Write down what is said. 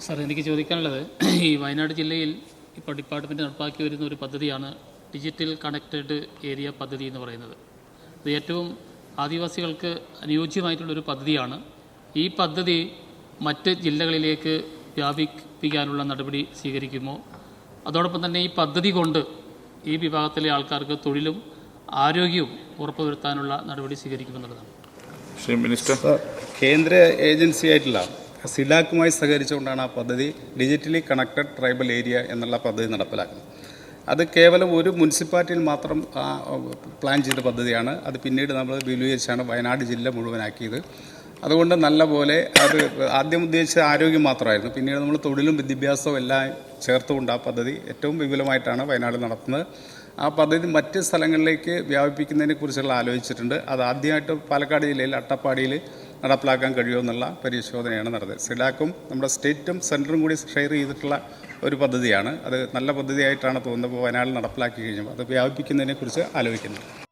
Sir എനിക്ക് ചോദിക്കാനുള്ളത് ഈ വയനാട് ജില്ലയിൽ ഇപ്പോൾ ഡിപ്പാർട്ട്മെന്റ് നടപ്പാക്കി വരുന്ന ഒരു പദ്ധതിയാണ് ഡിജിറ്റൽ കണക്റ്റഡ് ഏരിയ പദ്ധതി എന്ന് പറയുന്നത്. ഇത് ഏറ്റവും ആദിവാസികൾക്ക് അനുയോജ്യമായിട്ടുള്ളൊരു പദ്ധതിയാണ്. ഈ പദ്ധതി മറ്റ് ജില്ലകളിലേക്ക് വ്യാപിപ്പിക്കാനുള്ള നടപടി സ്വീകരിക്കുമോ? അതോടൊപ്പം തന്നെ ഈ പദ്ധതി കൊണ്ട് ഈ വിഭാഗത്തിലെ ആൾക്കാർക്ക് തൊഴിലും ആരോഗ്യവും ഉറപ്പുവരുത്താനുള്ള നടപടി സ്വീകരിക്കുമെന്നുള്ളതാണ്. ശ്രീ മിനിസ്റ്റർ. സർ, കേന്ദ്ര ഏജൻസി ആയിട്ടുള്ള സിഡാക്കുമായി സഹകരിച്ചുകൊണ്ടാണ് ആ പദ്ധതി ഡിജിറ്റലി കണക്റ്റഡ് ട്രൈബൽ ഏരിയ എന്നുള്ള പദ്ധതി നടപ്പിലാക്കുന്നത്. അത് കേവലം ഒരു മുനിസിപ്പാലിറ്റിയിൽ മാത്രം പ്ലാൻ ചെയ്ത പദ്ധതിയാണ്. അത് പിന്നീട് നമ്മൾ വിപുലീകരിച്ചാണ് വയനാട് ജില്ല മുഴുവനാക്കിയത്. അതുകൊണ്ട് നല്ല പോലെ അത് ആദ്യം ഉദ്ദേശിച്ച ആരോഗ്യം മാത്രമായിരുന്നു. പിന്നീട് നമ്മൾ തൊഴിലും വിദ്യാഭ്യാസവും എല്ലാം ചേർത്തുകൊണ്ട് ആ പദ്ധതി ഏറ്റവും വിപുലമായിട്ടാണ് വയനാട് നടത്തുന്നത്. ആ പദ്ധതി മറ്റ് സ്ഥലങ്ങളിലേക്ക് വ്യാപിപ്പിക്കുന്നതിനെ കുറിച്ചുള്ള ആലോചിച്ചിട്ടുണ്ട്. അത് ആദ്യമായിട്ട് പാലക്കാട് ജില്ലയിൽ അട്ടപ്പാടിയിൽ നടപ്പിലാക്കാൻ കഴിയുമെന്നുള്ള പരിശോധനയാണ് നടന്നത്. സിഡാക്കും നമ്മുടെ സ്റ്റേറ്റും സെന്ററും കൂടി ഷെയർ ചെയ്തിട്ടുള്ള ഒരു പദ്ധതിയാണ്. അത് നല്ല പദ്ധതിയായിട്ടാണ് തോന്നുന്നത്. വയനാട്ടിൽ നടപ്പിലാക്കി കഴിഞ്ഞപ്പോൾ അത് വ്യാപിപ്പിക്കുന്നതിനെക്കുറിച്ച് ആലോചിക്കുന്നുണ്ട്